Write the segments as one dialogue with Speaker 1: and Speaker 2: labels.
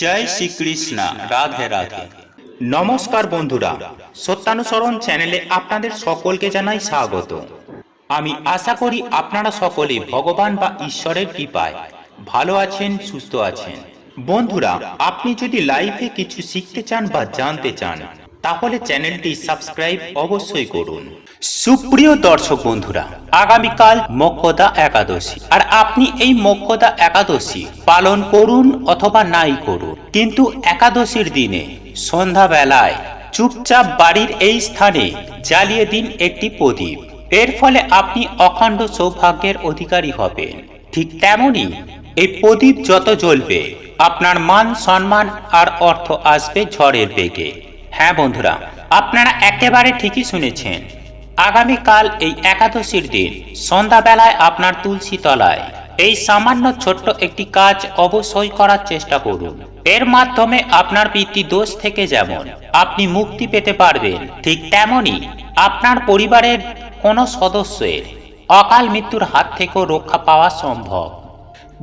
Speaker 1: জয় শ্রীকৃষ্ণ, রাধে রাধে। নমস্কার বন্ধুরা, সত্যানুসরণ চ্যানেলে আপনাদের সকলকে জানাই স্বাগত। আমি আশা করি আপনারা সকলে ভগবান বা ঈশ্বরের কৃপায় ভালো আছেন, সুস্থ আছেন। বন্ধুরা, আপনি যদি লাইফে কিছু শিখতে চান বা জানতে চান তাহলে চ্যানেলটি সাবস্ক্রাইব অবশ্যই করুন। সুপ্রিয় দর্শক বন্ধুরা, আগামীকাল মক্ষদা একাদশী। আর আপনি এই মক্ষদা একাদশী পালন করুন অথবা নাই করুন। কিন্তু একাদশীর দিনে সন্ধ্যাবেলায় চুপচাপ বাড়ির এই স্থানে জ্বালিয়ে দিন একটি প্রদীপ। এর ফলে আপনি অখণ্ড সৌভাগ্যের অধিকারী হবেন। ঠিক তেমনি এই প্রদীপ যত জ্বলবে, আপনার মান সম্মান আর অর্থ আসবে ঝড়ের বেগে। হ্যাঁ বন্ধুরা, আপনারা একেবারে ঠিকই শুনেছেন। আগামীকাল এই একাদশীর দিন, সন্ধ্যাবেলায় আপনার তুলসী তলায় এই সামান্য ছোট্ট একটি কাজ অবশ্যই করার চেষ্টা করুন। এর মাধ্যমে আপনার পিতৃ দোষ থেকে যেমন আপনি মুক্তি পেতে পারবেন, ঠিক তেমনি আপনার পরিবারের কোনো সদস্যের অকাল মৃত্যুর হাত থেকেও রক্ষা পাওয়া সম্ভব।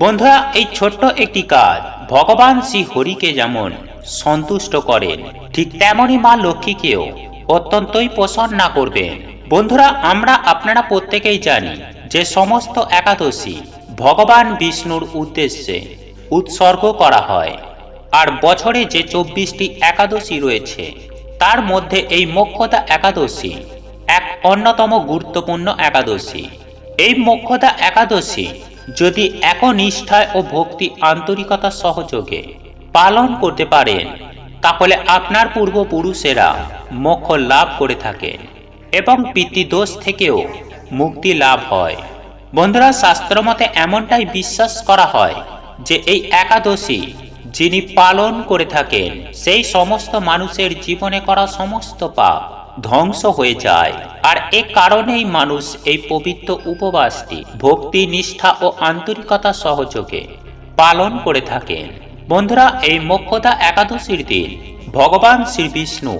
Speaker 1: বন্ধুরা, এই ছোট্ট একটি কাজ ভগবান শ্রী হরিকে যেমন সন্তুষ্ট করেন। ঠিক তেমনই মা লক্ষ্মীকেও অত্যন্তই প্রসন্ন করবেন। বন্ধুরা, আমরা আপনারা প্রত্যেকেই জানি যে সমস্ত একাদশী ভগবান বিষ্ণুর উদ্দেশ্যে উৎসর্গ করা হয়। আর বছরে যে চব্বিশটি একাদশী রয়েছে, তার মধ্যে এই মোক্ষদা একাদশী এক অন্যতম গুরুত্বপূর্ণ একাদশী। এই মোক্ষদা একাদশী যদি একনিষ্ঠায় ও ভক্তি আন্তরিকতা সহযোগে পালন করতে পারেন তাহলে আপনার পূর্বপুরুষেরা মোক্ষ লাভ করে থাকেন এবং পিতৃদোষ থেকেও মুক্তি লাভ হয়। বন্ধুরা শাস্ত্র মতে এমনটাই বিশ্বাস করা হয় যে এই একাদশী যিনি পালন করে থাকেন, সেই সমস্ত মানুষের জীবনে করা সমস্ত পাপ ধ্বংস হয়ে যায়। আর এ কারণেই মানুষ এই পবিত্র উপবাসটি, ভক্তি, নিষ্ঠা ও আন্তরিকতা সহযোগে পালন করে থাকেন। বন্ধুরা, এই মোক্ষদা একাদশীর দিন। ভগবান শ্রী বিষ্ণু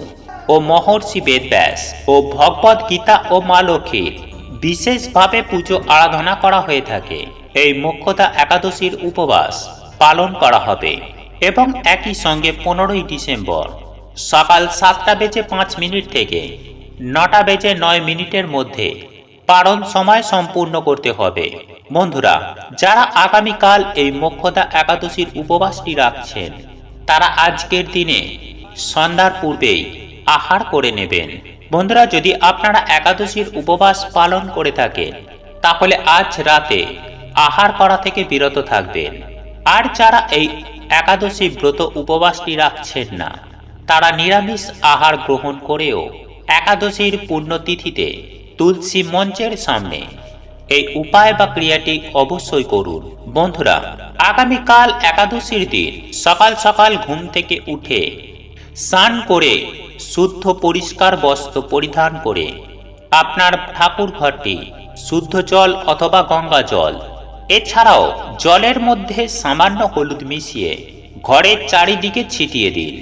Speaker 1: ও মহর্ষি বেদব্যাস ও ভগবদ গীতা ও মা লক্ষ্মীর বিশেষভাবে পুজো আরাধনা করা হয়ে থাকে। এই মোক্ষদা একাদশীর উপবাস পালন করা হবে এবং একই সঙ্গে পনেরোই ডিসেম্বর সকাল সাতটা বেজে পাঁচ মিনিট থেকে নটা বেজে নয় মিনিটের মধ্যে পালন সময় সম্পূর্ণ করতে হবে। বন্ধুরা, যারা আগামীকাল এই মোক্ষদা একাদশীর উপবাসটি রাখছেন, তারা আজকের দিনে সন্ধ্যার পূর্বেই আহার করে নেবেন। বন্ধুরা, যদি আপনারা একাদশীর উপবাস পালন করে থাকেন, তাহলে আজ রাতে আহার করা থেকে বিরত থাকবেন। আর যারা এই একাদশী ব্রত উপবাসটি রাখছেন না, তারা নিরামিষ আহার গ্রহণ করেও একাদশীর পুণ্যতিথিতে তুলসী মঞ্চের সামনে। এই উপায় বা ক্রিয়াটি অবশ্যই করুন। বন্ধুরা, আগামীকাল একাদশীর দিন সকাল সকাল ঘুম থেকে উঠে স্নান করে শুদ্ধ পরিষ্কার বস্ত্র পরিধান করে আপনার ঠাকুর ঘরটি শুদ্ধ জল অথবা গঙ্গা জল, এছাড়াও জলের মধ্যে সামান্য হলুদ মিশিয়ে ঘরের চারিদিকে ছিটিয়ে দিন।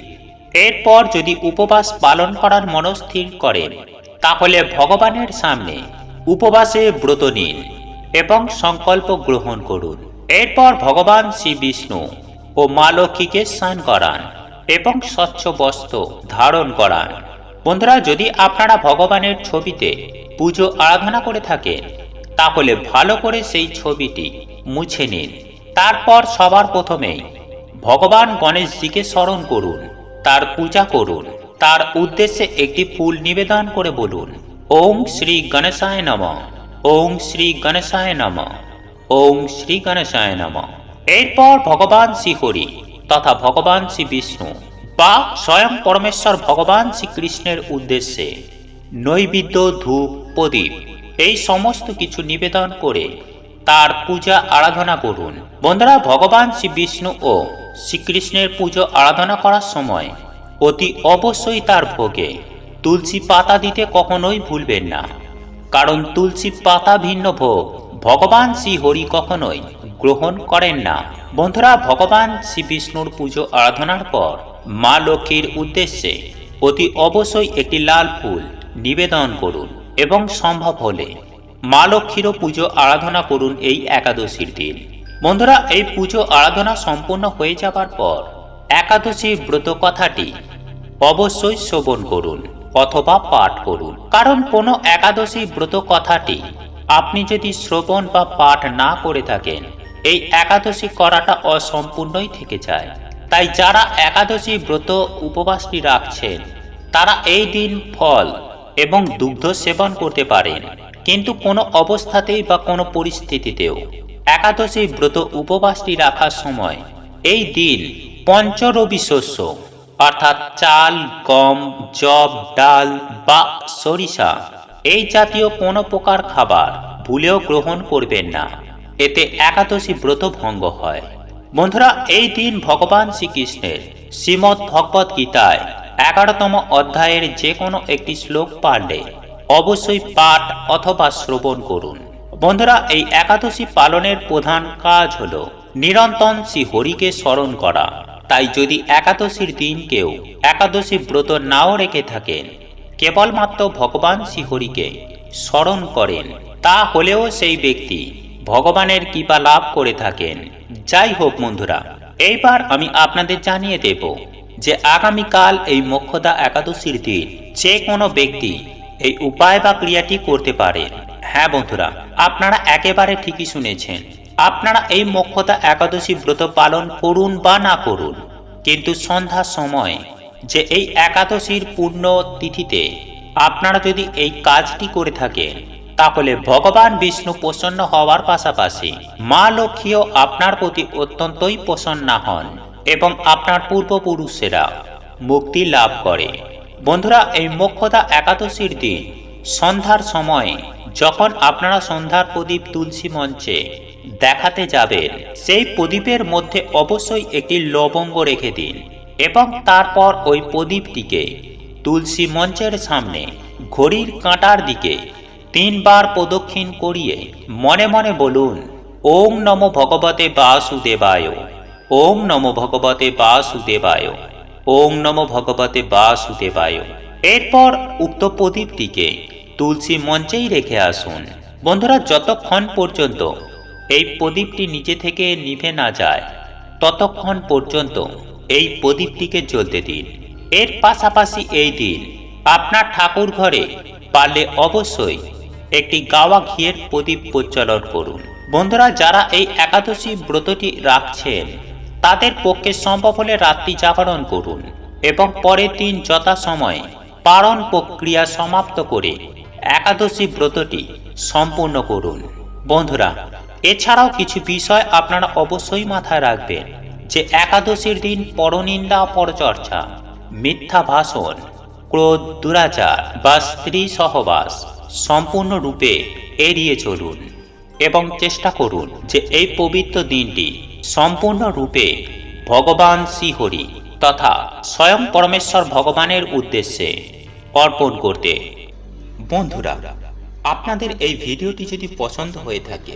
Speaker 1: এরপর যদি উপবাস পালন করার মনস্থির করেন তাহলে ভগবানের সামনে উপবাসে ব্রত নিন এবং সংকল্প গ্রহণ করুন। এরপর ভগবান শ্রী বিষ্ণু ও মা লক্ষ্মীকে স্নান করান এবং স্বচ্ছ বস্ত্র ধারণ করান। বন্ধুরা, যদি আপনারা ভগবানের ছবিতে পুজো আরাধনা করে থাকেন, তাহলে ভালো করে সেই ছবিটি মুছে নিন। তারপর সবার প্রথমেই ভগবান গণেশজিকে স্মরণ করুন, তার পূজা করুন তার উদ্দেশ্যে একটি ফুল নিবেদন করে বলুন। ওং শ্রী গণেশায় নম। ওং শ্রী গণেশায় নম। ওং শ্রী গণেশায় নম। এরপর ভগবান শ্রী হরি তথা ভগবান শ্রী বিষ্ণু বা স্বয়ং পরমেশ্বর ভগবান শ্রীকৃষ্ণের উদ্দেশ্যে নৈবেদ্য, ধূপ, প্রদীপ এই সমস্ত কিছু নিবেদন করে তার পূজা আরাধনা করুন। বন্ধুরা, ভগবান শ্রী বিষ্ণু ও শ্রীকৃষ্ণের পুজো আরাধনা করার সময় অতি অবশ্যই তার ভোগে। তুলসী পাতা দিতে কখনোই ভুলবেন না। কারণ তুলসী পাতা ভিন্ন ভোগ। ভগবান শ্রী হরি কখনোই গ্রহণ করেন না। বন্ধুরা, ভগবান শ্রী বিষ্ণুর পুজো আরাধনার পর মা লক্ষ্মীর উদ্দেশ্যে অতি অবশ্যই একটি লাল ফুল নিবেদন করুন এবং সম্ভব হলে মা লক্ষ্মীরও পুজো আরাধনা করুন এই একাদশীর দিন। বন্ধুরা, এই পুজো আরাধনা সম্পূর্ণ হয়ে যাবার পর একাদশী ব্রত কথাটি অবশ্যই শ্রবণ করুন অথবা পাঠ করুন। কারণ কোনো একাদশী ব্রত কথাটি আপনি যদি শ্রবণ বা পাঠ না করে থাকেন, এই একাদশী করাটা অসম্পূর্ণই থেকে যায়। তাই যারা একাদশী ব্রত উপবাসটি রাখছেন, তারা এই দিন ফল এবং দুগ্ধ সেবন করতে পারেন। কিন্তু কোনো অবস্থাতেই বা কোনো পরিস্থিতিতেও একাদশী ব্রত উপবাসটি রাখার সময় এই দিন পঞ্চরবি শস্য, অর্থাৎ চাল, গম জব ডাল বা সরিষা, এই জাতীয় কোনো প্রকার খাবার ভুলেও গ্রহণ করবেন না। এতে একাদশী ব্রত ভঙ্গ হয়। বন্ধুরা, এই দিন ভগবান শ্রীকৃষ্ণের শ্রীমৎ ভগবত গীতায় এগারোতম অধ্যায়ের যে কোনো একটি শ্লোক পারলে অবশ্যই পাঠ অথবা শ্রবণ করুন। বন্ধুরা, এই একাদশী পালনের প্রধান কাজ হল নিরন্তন শ্রী হরিকে স্মরণ করা। তাই যদি একাদশীর দিন কেউ একাদশী ব্রত নাও রেখে থাকেন, কেবলমাত্র ভগবান শ্রীহরিকে স্মরণ করেন, তা হলেও সেই ব্যক্তি ভগবানের কৃপা লাভ করে থাকেন। যাই হোক বন্ধুরা, এইবার আমি আপনাদের জানিয়ে দেব যে আগামীকাল এই মোক্ষদা একাদশীর দিন যে কোনো ব্যক্তি এই উপায় বা ক্রিয়াটি করতে পারে হ্যাঁ বন্ধুরা, আপনারা একেবারে ঠিকই শুনেছেন। আপনারা এই মক্ষতা একাদশী ব্রত পালন করুন বা না করুন, কিন্তু সন্ধ্যার সময় যে এই একাদশীর পূর্ণ তিথিতে আপনারা যদি এই কাজটি করে থাকেন, তাহলে ভগবান বিষ্ণু প্রসন্ন হওয়ার পাশাপাশি মা লক্ষ্মীও আপনার প্রতি অত্যন্তই প্রসন্ন হন এবং আপনার পূর্বপুরুষেরা মুক্তি লাভ করে। বন্ধুরা, এই মোক্ষদা একাদশীর দিন সন্ধ্যার সময় যখন আপনারা সন্ধ্যার প্রদীপ তুলসী মঞ্চে দেখাতে যাবেন সেই প্রদীপের মধ্যে অবশ্যই একটি লবঙ্গ রেখে দিন এবং তারপর ওই প্রদীপটিকে তুলসী মঞ্চের সামনে, ঘড়ির কাঁটার দিকে তিনবার প্রদক্ষিণ করিয়ে মনে মনে বলুন, ওম নম ভগবতে বাসুদেবায়, ওম নম ভগবতে বাসুদেবায়, ওম নম ভগবতে বাসুদেবায়। এরপর উক্ত প্রদীপটিকে তুলসী মঞ্চেই রেখে আসুন। বন্ধুরা, যতক্ষণ পর্যন্ত এই প্রদীপটি নিচে থেকে নিভে না যায়। ততক্ষণ পর্যন্ত এই প্রদীপটিকে জ্বলতে দিন। এর পাশাপাশি এই দিন আপনার ঠাকুর ঘরে পারলে অবশ্যই একটি গাওয়া ঘিয়ের প্রদীপ প্রজ্বলন করুন। বন্ধুরা, যারা এই একাদশী ব্রতটি রাখছেন, তাদের পক্ষে সম্ভব হলে রাত্রি জাগরণ করুন এবং পরের দিন যথাসময়ে পালন প্রক্রিয়া সমাপ্ত করে একাদশী ব্রতটি সম্পূর্ণ করুন। বন্ধুরা এছাড়াও কিছু বিষয় আপনারা অবশ্যই মাথায় রাখবেন, যে একাদশীর দিন পরনিন্দা পরচর্চা, মিথ্যা ভাষণ, ক্রোধ দুরাচার বা স্ত্রী সহবাস সম্পূর্ণরূপে এড়িয়ে চলুন এবং চেষ্টা করুন যে এই পবিত্র দিনটি সম্পূর্ণরূপে ভগবান শ্রীহরি তথা স্বয়ং পরমেশ্বর ভগবানের উদ্দেশ্যে অর্পণ করতে। বন্ধুরা, আপনাদের এই ভিডিওটি যদি পছন্দ হয়ে থাকে